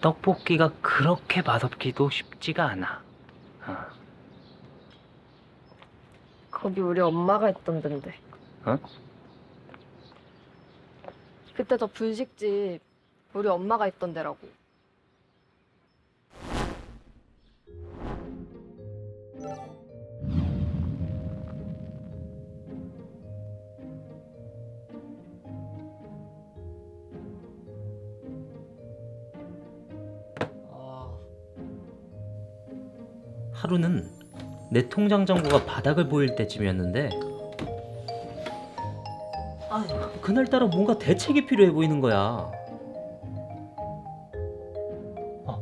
떡볶이가 그렇게 맛없기도 쉽지가 않아. 어. 거기 우리 엄마가 있던 데인데. 어? 그때 저 분식집 우리 엄마가 있던 데라고. 하루는 내 통장 잔고가 바닥을 보일 때쯤이었는데 아, 그날따라 뭔가 대책이 필요해 보이는 거야. 아.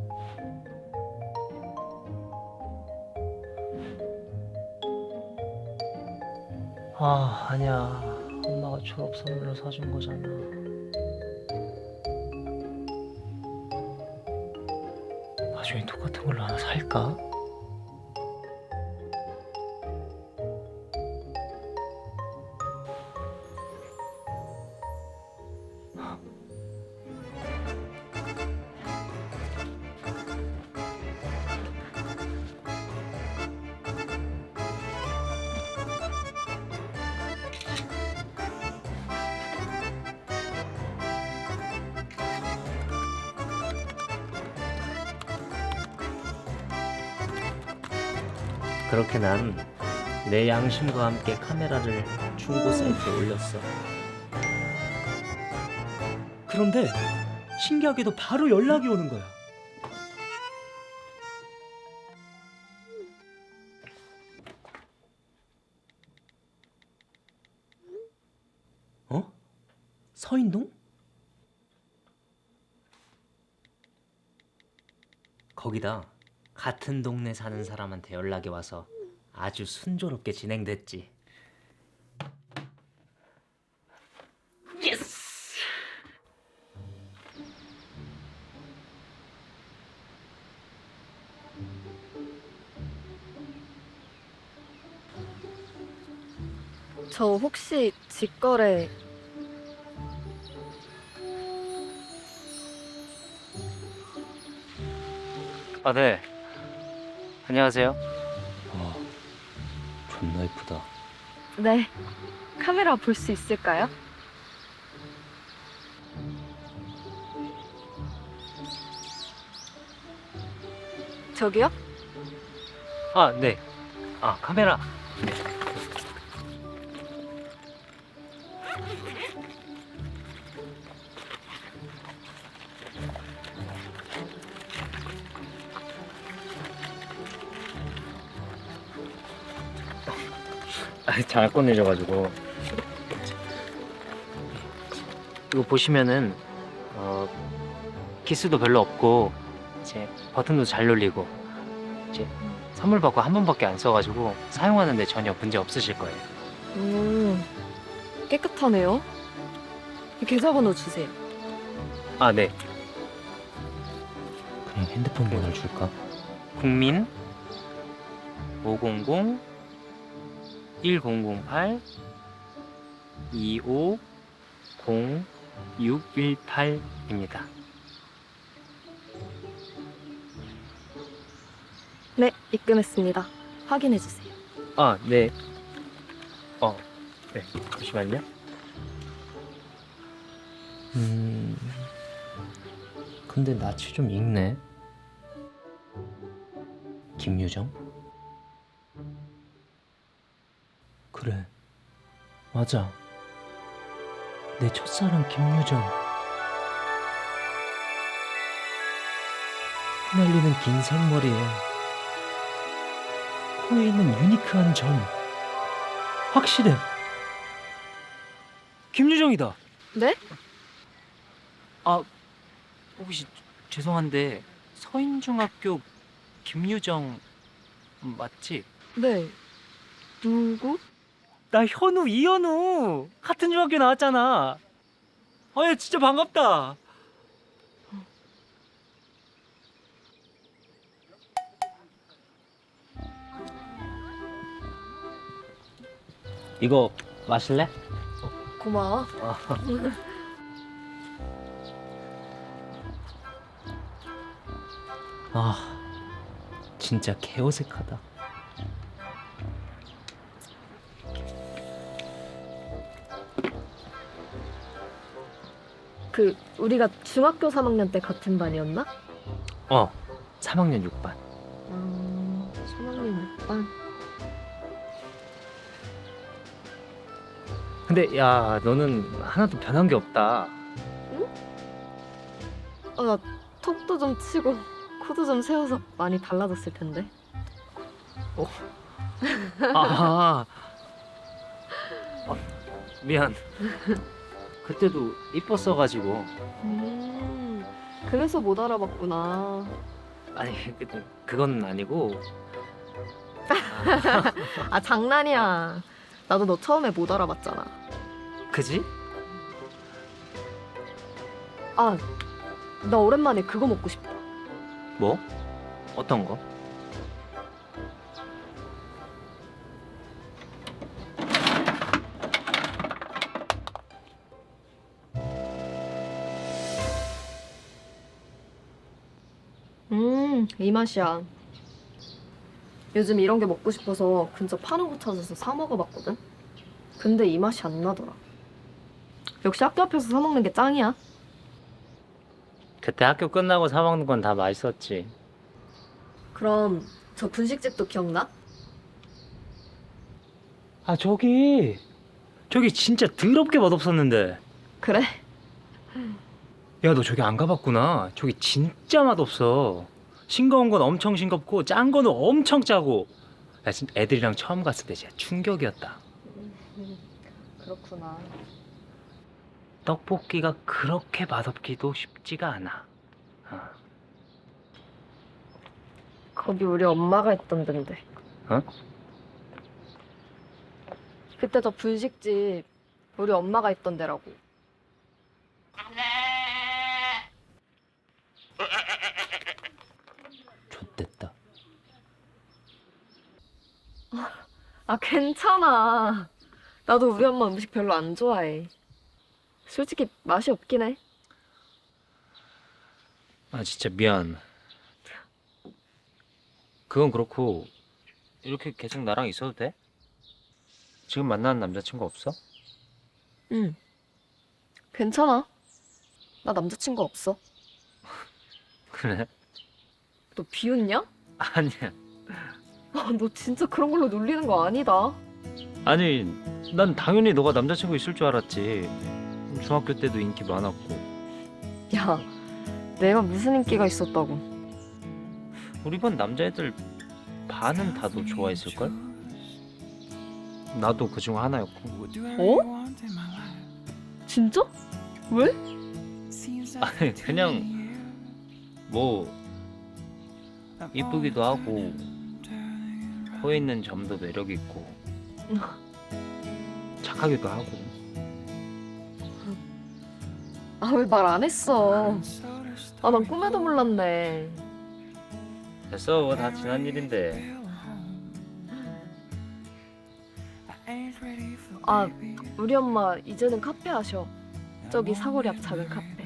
아, 아니야. 엄마가 졸업 선물로 사준 거잖아. 나중에 똑같은 걸로 하나 살까? 그렇게 난 내 양심과 함께 카메라를 중고 사이트에 올렸어. 그런데 신기하게도 바로 연락이 오는 거야. 어? 서인동? 거기다 같은 동네 사는 사람한테 연락이 와서 아주 순조롭게 진행됐지. 저 혹시 직거래 아, 네. 안녕하세요. 와, 존나 이쁘다. 네 카메라 볼 수 있을까요? 저기요? 아, 네. 아, 카메라. 잘 꺼내져가지고. 이거 보시면은 어, 키스도 별로 없고 이제 버튼도 잘 눌리고 이제 선물 받고 한 번밖에 안 써가지고 사용하는데 전혀 문제 없으실 거예요. 음 깨끗하네요. 계좌번호 주세요. 아, 네. 그냥 핸드폰 번호를 줄까? 국민 500 1008 250 618입니다. 네 입금했습니다. 확인해 주세요. 아, 네. 어, 네. 잠시만요. 음, 근데 낯이 좀 익네. 김유정? 그래, 맞아. 내 첫사랑 김유정. 흩날리는 긴 생머리에 코에 있는 유니크한 점. 확실해. 김유정이다. 네? 아, 혹시 죄송한데 서인중학교 김유정 맞지? 네. 누구? 나 현우 이현우 같은 중학교 나왔잖아. 아, 야, 진짜 반갑다. 이거 마실래? 고마워. 아 진짜 개어색하다 그 우리가 중학교 3학년 때 같은 반이었나? 어 3학년 6반 음, 3학년 6반. 근데 야 너는 하나도 변한 게 없다 아, 나 턱도 좀 치고 코도 좀 세워서 많이 달라졌을 텐데. 아, 아 미안 그때도 이뻤어가지고 음, 그래서 못 알아봤구나. 아니 그, 그건 아니고 아, 장난이야. 나도 너 처음에 못 알아봤잖아. 그지? 아, 나 오랜만에 그거 먹고 싶다. 뭐? 어떤 거? 이 맛이야. 요즘 이런 게 먹고 싶어서 근처 파는 곳 찾아서 사 먹어봤거든? 근데 이 맛이 안 나더라. 역시 학교 앞에서 사 먹는 게 짱이야. 그때 학교 끝나고 사 먹는 건 다 맛있었지 그럼 저 분식집도 기억나? 아 저기 저기 진짜 더럽게 맛없었는데 그래? 야 너 저기 안 가봤구나 저기 진짜 맛없어 싱거운 건 엄청 싱겁고 짠 거는 엄청 짜고 진짜 애들이랑 처음 갔을 때 진짜 충격이었다 그렇구나. 떡볶이가 그렇게 맛없기도 쉽지가 않아 어. 거기 우리 엄마가 했던 데인데. 어? 그때 저 분식집 우리 엄마가 했던 데라고. 좆됐다 아, 괜찮아. 나도 우리 엄마 음식 별로 안 좋아해. 솔직히 맛이 없긴 해. 아 진짜 미안 그건 그렇고 이렇게 계속 나랑 있어도 돼? 지금 만나는 남자친구 없어? 응. 괜찮아. 나 남자친구 없어. 그래? 너 비웃냐? 아니야 아, 너 진짜 그런 걸로 놀리는 거 아니다. 아니 난 당연히 너가 남자친구 있을 줄 알았지 중학교 때도 인기 많았고 야, 내가 무슨 인기가 있었다고. 우리 반 남자애들 반은 다 너 좋아했을걸? 나도 그중 하나였고 어? 진짜? 왜? 아니 그냥 뭐 이쁘기도 하고 코에 있는 점도 매력 있고 착하기도 하고 아, 왜 말 안 했어? 아, 난 꿈에도 몰랐네. 됐어 다 지난 일인데 아, 우리 엄마 이제는 카페 하셔. 저기 사거리 앞 작은 카페.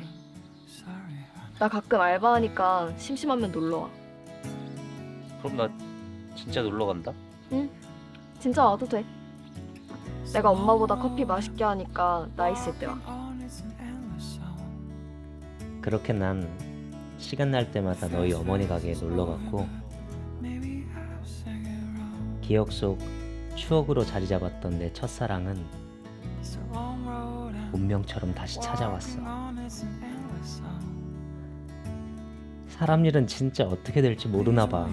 나 가끔 알바하니까 심심하면 놀러 와. 그럼 나 진짜 놀러 간다 진짜 와도 돼. 내가 엄마보다 커피 맛있게 하니까 나 있을 때 와. 그렇게 난 시간 날 때마다 너희 어머니 가게에 놀러 갔고 기억 속 추억으로 자리 잡았던 내 첫사랑은 운명처럼 다시 찾아왔어. 사람 일은 진짜 어떻게 될지 모르나 봐.